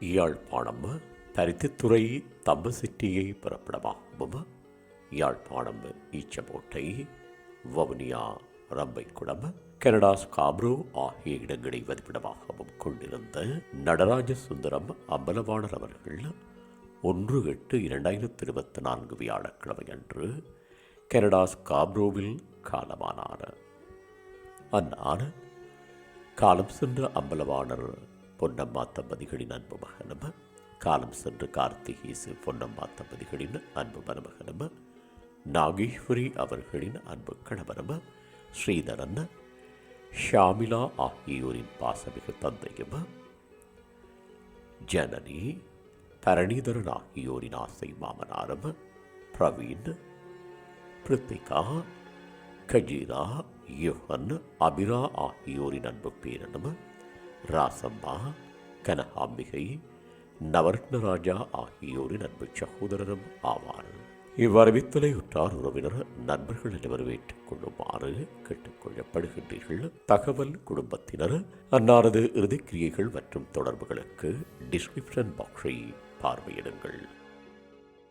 யாழ்ப்பாணம் பருத்தித்துறை தம்பசிட்டியை பிறப்பிடமாகவும் Yazhpanam Eechamottai Vavuniya Rambaikulam Canada Scarborough ஆகிய இடங்களை வதிப்பிடமாகவும் கொண்டிருந்த நடராஜ சுந்தரம் அம்பலவாணர் அவர்கள் ஒன்று எட்டு இரண்டாயிரத்தி இருபத்தி நான்கு வியாழக்கிழமை அன்று கனடா ஸ்காப்ரோவில் காலமானார். அன்னார் காலம் சென்ற அம்பலவாணர் பொன்னம்மா தம்பதிகளின் அன்பு மகனம காலம் சென்று கார்த்திகேசு பொன்னம்மா தம்பதிகளின் அன்பு மருமகனம நாகேஸ்வரி அவர்களின் அன்பு கணவனும் ஸ்ரீதரன் ஷாமிலா ஆகியோரின் பாசமிகு தந்தையும் ஜனனி பரணிதரன் ஆகியோரின் ஆசை மாமனாரும் பிரவீன் பிரித்திகா கஜீரா யுகன் அபிரா ஆகியோரின் அன்பு பேரனும் ராசம்மா கனகாம்பிகை நவரத்னராஜா ஆகியோரின் அன்பு சகோதரரும் ஆவார். இவ்வரவித்தலை உற்றார் உறவினர் நண்பர்கள் அனைவரும் கொள்ளுமாறு கேட்டுக்கொள்ளப்படுகின்றீர்கள் தகவல் குடும்பத்தினர் அன்னாரது இறுதிக்கிரியைகள் மற்றும் தொடர்புகளுக்கு டிஸ்கிரிப்ஷன் பாக்ஸை பார்வையிடுங்கள்.